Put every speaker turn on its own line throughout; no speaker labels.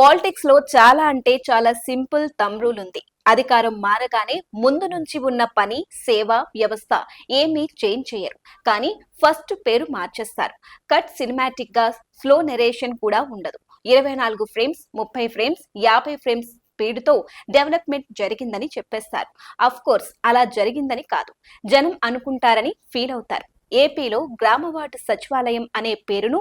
పాలిటిక్స్లో చాలా అంటే చాలా సింపుల్ తమ్రూల్ ఉంది. అధికారం మారగానే ముందు నుంచి ఉన్న పని సేవ వ్యవస్థ ఏమీ చేంజ్ చేయరు. కానీ ఫస్ట్ పేరు మార్చేస్తారు. కట్ సినిమాటిక్గా స్లో నెరేషన్ కూడా ఉండదు. ఇరవై నాలుగు ఫ్రేమ్స్ ముప్పై ఫ్రేమ్స్ యాభై ఫ్రేమ్స్ స్పీడ్తో డెవలప్మెంట్ జరిగిందని చెప్పేస్తారు. అఫ్ కోర్స్ అలా జరిగిందని కాదు. జనం అనుకుంటారని ఫీల్ అవుతారు. ఏపీలో గ్రామవార్డు సచివాలయం అనే పేరును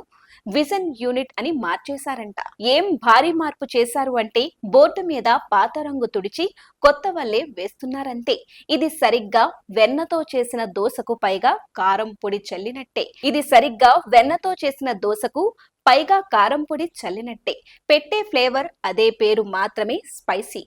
విజన్ యూనిట్ అని మార్చేశారంట. ఏం భారీ మార్పు చేశారు అంటే బోర్డు మీద పాత రంగు తుడిచి కొత్త వల్లే వేస్తున్నారంతే. ఇది సరిగ్గా వెన్నతో చేసిన దోశకు పైగా కారం పొడి చల్లినట్టే. ఇది సరిగ్గా వెన్నతో చేసిన దోశకు పైగా కారం పొడి చల్లినట్టే. పెట్టే ఫ్లేవర్ అదే పేరు మాత్రమే స్పైసీ.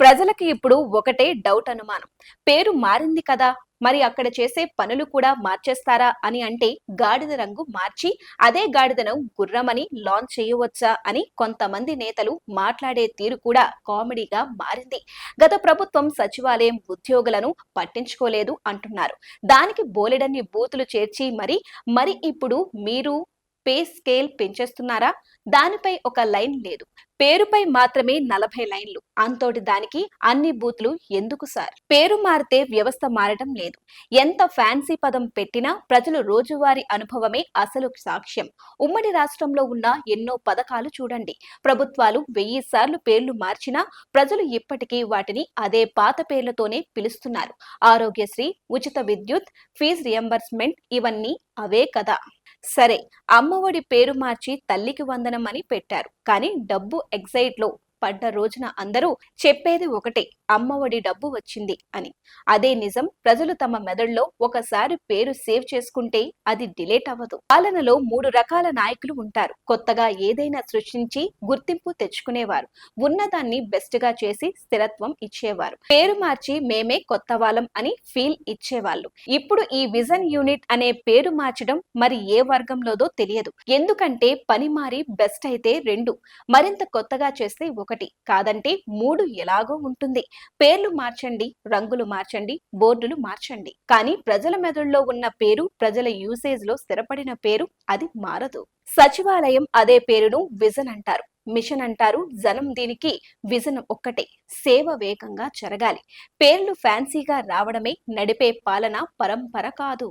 ప్రజలకు ఇప్పుడు ఒకటే డౌట్ అనుమానం. పేరు మారింది కదా మరి అక్కడ చేసే పనులు కూడా మార్చేస్తారా అని అంటే గాడిద రంగు మార్చి అదే గాడిదను గుర్రమని లాంచ్ చేయవచ్చా అని కొంతమంది నేతలు మాట్లాడే తీరు కూడా కామెడీగా మారింది. గత ప్రభుత్వం సచివాలయం ఉద్యోగులను పట్టించుకోలేదు అంటున్నారు. దానికి బోలెడన్ని బూతులు చేర్చి మరి మరి ఇప్పుడు మీరు పే స్కేల్ పెంచేస్తున్నారా? దానిపై ఒక లైన్ లేదు. పేరుపై మాత్రమే నలభై లైన్లు. అంతోటి దానికి అన్ని బూత్లు ఎందుకు సార్? పేరు మారితే వ్యవస్థ మారడం లేదు. ఎంత ఫ్యాన్సీ పదం పెట్టినా ప్రజలు రోజువారీ అనుభవమే అసలు సాక్ష్యం. ఉమ్మడి రాష్ట్రంలో ఉన్న ఎన్నో పథకాలు చూడండి. ప్రభుత్వాలు వెయ్యి సార్లు పేర్లు మార్చినా ప్రజలు ఇప్పటికీ వాటిని అదే పాత పేర్లతోనే పిలుస్తున్నారు. ఆరోగ్యశ్రీ ఉచిత విద్యుత్ ఫీజు రియంబర్స్మెంట్ ఇవన్నీ అవే కదా. సరే అమ్మఒడి పేరు మార్చి తల్లికి వందనం అని పెట్టారు. కానీ డబ్బు ఎగ్జైట్లో పడ్డ రోజున అందరూ చెప్పేది ఒకటే అమ్మఒడి డబ్బు వచ్చింది అని. అదే నిజం ప్రజలు తమ మెదడులో ఒకసారి పేరు సేవ్ చేసుకుంటే అది డిలేట్ అవ్వదు. పాలనలో మూడు రకాల నాయకులు ఉంటారు. కొత్తగా ఏదైనా సృష్టించి గుర్తింపు తెచ్చుకునేవారు. ఉన్నదాన్ని బెస్ట్గా చేసి స్థిరత్వం ఇచ్చేవారు. పేరు మార్చి మేమే కొత్త వాళ్ళం అని ఫీల్ ఇచ్చేవాళ్ళు. ఇప్పుడు ఈ విజన్ యూనిట్ అనే పేరు మార్చడం మరి ఏ వర్గంలోదో తెలియదు. ఎందుకంటే పని మారి బెస్ట్ అయితే రెండు. మరింత కొత్తగా చేస్తే ఒకటి కాదంటే మూడు ఎలాగో ఉంటుంది. పేర్లు మార్చండి రంగులు మార్చండి బోర్డులు మార్చండి. కానీ ప్రజల మెదడులో ఉన్న పేరు ప్రజల యూసేజ్లో స్థిరపడిన పేరు అది మారదు. సచివాలయం అదే పేరును విజన్ అంటారు. మిషన్ అంటారు. జనం దీనికి విజన్ ఒక్కటే. సేవ వేగంగా జరగాలి. పేర్లు ఫ్యాన్సీగా రావడమే నడిపే పాలన పరంపర కాదు.